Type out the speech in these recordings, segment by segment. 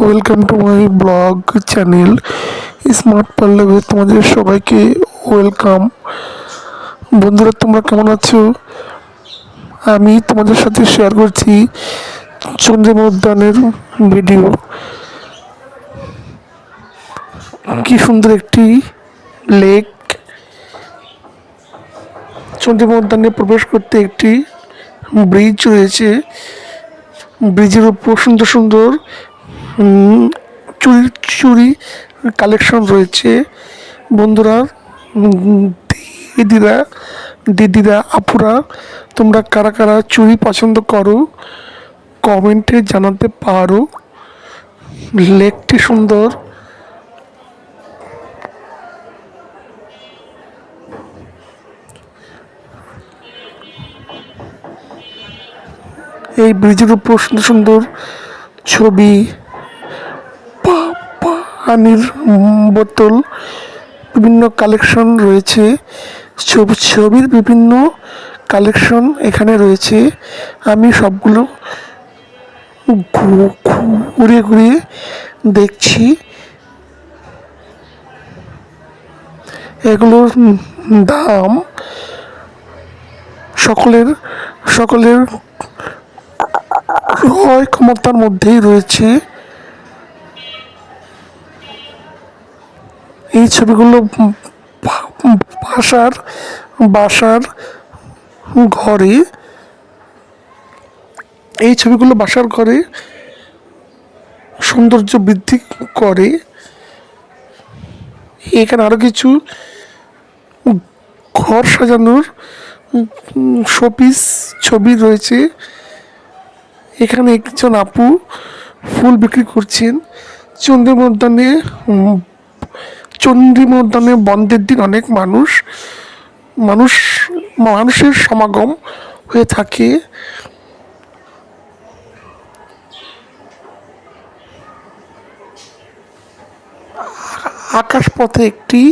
Welcome to my blog channel smart পার্লারে তোমাদের সবাইকে ওয়েলকাম বন্ধুরা, তোমরা কেমন আছো? আমি তোমাদের সাথে শেয়ার করছি চন্দ্রিমা উদ্যানের ভিডিও কি সুন্দর একটি লেক চন্দ্রিমা উদ্যানে প্রবেশ করতে একটি ব্রিজ রয়েছে। ব্রিজের উপর সুন্দর সুন্দর চুরি চুরি কালেকশন রয়েছে। বন্ধুরা দিদিরা দিদিরা, আপুরা, তোমরা কারা কারা চুরি পছন্দ করো কমেন্টে জানাতে পারো। লেকটি সুন্দর। এই ব্রিজের উপর সুন্দর সুন্দর ছবি পানির বোতল, বিভিন্ন কালেকশন রয়েছে। ছবি, ছবির বিভিন্ন কালেকশন এখানে রয়েছে। আমি সবগুলো ঘু- ঘুরিয়ে ঘুরিয়ে দেখছি। এগুলোর দাম সকলের সকলের ক্রয় ক্ষমতার মধ্যেই রয়েছে। এই ছবিগুলো বাসার বাসার ঘরে। এই ছবিগুলো বাসার ঘরে সৌন্দর্য বৃদ্ধি করে। এখানে আরও কিছু ঘর সাজানোর শোপিস ছবি রয়েছে। এখানে একজন আপু ফুল বিক্রি করছেন। চন্দ্রিমা উদ্যানে উম, চন্দ্রিমা বন্ধের দিন অনেক মানুষ মানুষ মানুষের সমাগম হয়ে থাকে। আকাশপথে একটি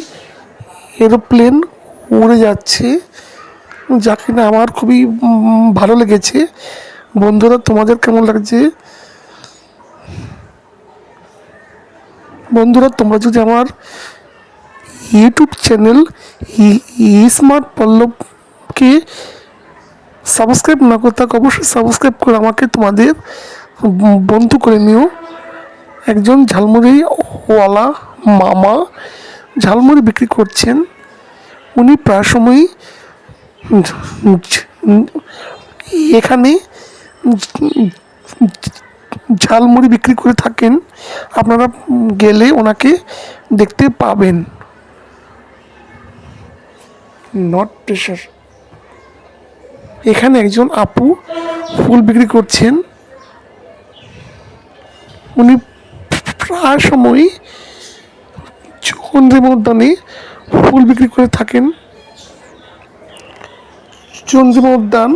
এরোপ্লেন উড়ে যাচ্ছে যা কিনা আমার খুবই ভালো লেগেছে। বন্ধুরা, তোমাদের কেমন লাগছে? বন্ধুরা, তোমরা যদি আমার ইউটিউব চ্যানেল স্মার্ট পল্লবকে সাবস্ক্রাইব না করতে থাকো, অবশ্যই সাবস্ক্রাইব করে আমাকে, তোমাদের বন্ধু করে নিও। একজন ঝালমুড়ি ওয়ালা মামা ঝালমুড়ি বিক্রি করছেন। উনি প্রায় সময়ই এখানে ঝালমুড়ি বিক্রি করে থাকেন, আপনারা গেলে ওনাকে দেখতে পাবেন। নট প্রেশার এখানে একজন আপু ফুল বিক্রি করছেন। উনি প্রায় সময় চন্দ্রিমা উদ্যানে ফুল বিক্রি করে থাকেন। চন্দ্রিমা উদ্যান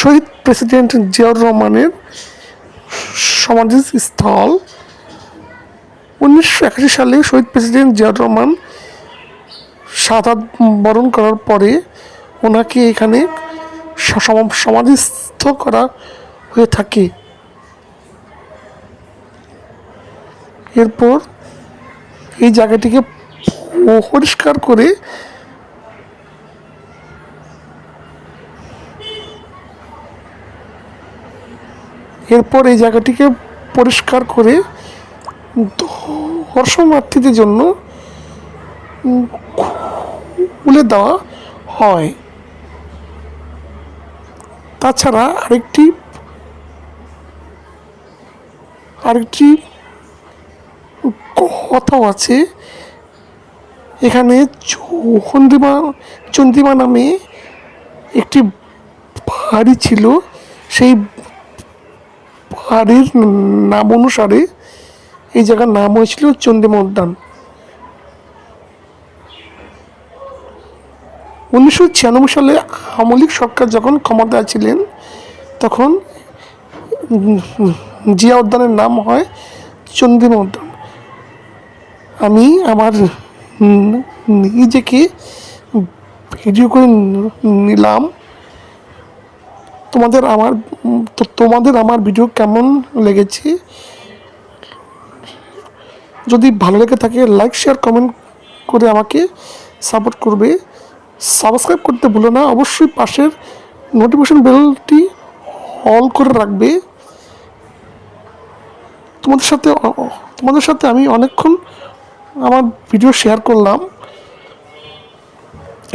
শহীদ প্রেসিডেন্ট জিয়াউর রহমানের সমাধিস্থল উনিশশো একাশি সালে শহীদ প্রেসিডেন্ট জিয়াউর রহমান সাদা বরণ করার পরে ওনাকে এখানে সমাধিস্থ করা হয়ে থাকে। এরপর এই জায়গাটিকে পরিষ্কার করে এরপর এই জায়গাটিকে পরিষ্কার করে দর্শনার্থীদের জন্য খুলে দেওয়া হয়। তাছাড়া আরেকটি আরেকটি কথাও আছে। এখানে চন্দ্রিমা চন্দ্রিমা নামে একটি বাড়ি ছিল। সেই বাড়ির নাম অনুসারে এই জায়গার নাম হয়েছিল চন্দ্রিমা উদ্যান উনিশশো ছিয়ানব্বই সালে আমলিক সরকার যখন ক্ষমতায় ছিলেন, তখন জিয়া উদ্যানের নাম হয় চন্দ্রিমা উদ্যান আমি আমার নিজেকে ভিডিও করে নিলাম। তোমাদের আমার তো তোমাদের আমার ভিডিও কেমন লেগেছে? যদি ভালো লেগে থাকে লাইক শেয়ার কমেন্ট করে আমাকে সাপোর্ট করবে। সাবস্ক্রাইব করতে ভুলো না, অবশ্যই পাশের নোটিফিকেশন বেলটি অল করে রাখবে। তোমাদের সাথে তোমাদের সাথে আমি অনেকক্ষণ আমার ভিডিও শেয়ার করলাম।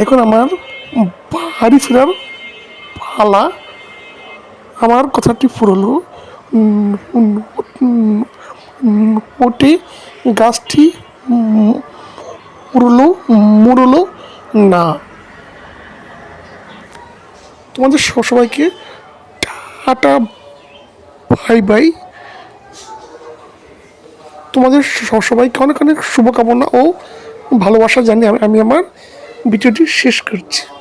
এখন আমার বাড়ি ফেরার পালা। আমার কথাটি ফুরলো। ওটি গাছটি উম, মুড়লো না। তোমাদের সবাইকে টাটা বাই বাই। তোমাদের সবাইকে অনেক অনেক শুভকামনা ও ভালোবাসা আমি- আমি আমার ভিডিওটি শেষ করছি।